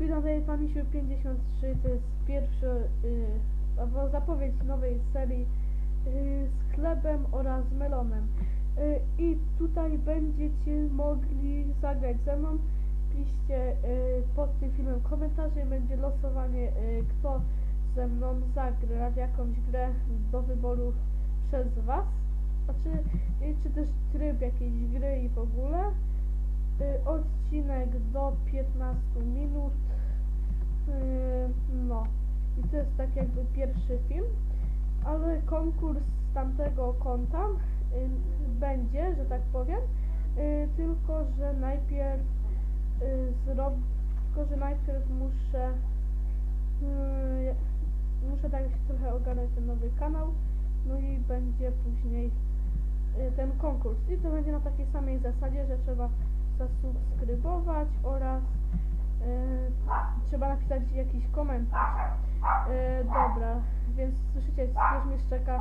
Witam tutaj Pamisiu 53, to jest pierwsza y, albo zapowiedź nowej serii y, z chlebem oraz melonem. Y, I tutaj będziecie mogli zagrać ze mną. Piszcie y, pod tym filmem komentarze i będzie losowanie, y, kto ze mną zagra w jakąś grę do wyboru przez Was. Znaczy, y, czy też tryb jakiejś gry i w ogóle. Y, odcinek do 15 minut. Y, no. I to jest tak jakby pierwszy film. Ale konkurs z tamtego konta y, będzie, że tak powiem. Tylko, że najpierw zrob... Tylko, że najpierw muszę muszę tak się trochę ogarnąć ten nowy kanał. No i będzie później ten konkurs. I to będzie na takiej samej zasadzie, że trzeba zasubskrybować oraz y, trzeba napisać jakiś komentarz. Y, dobra, więc słyszycie, coś mnie czeka.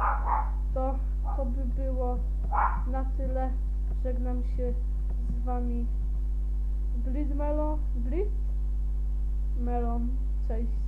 To, to by było na tyle. Żegnam się z wami. Blid Melo, Blid Melon. Cześć.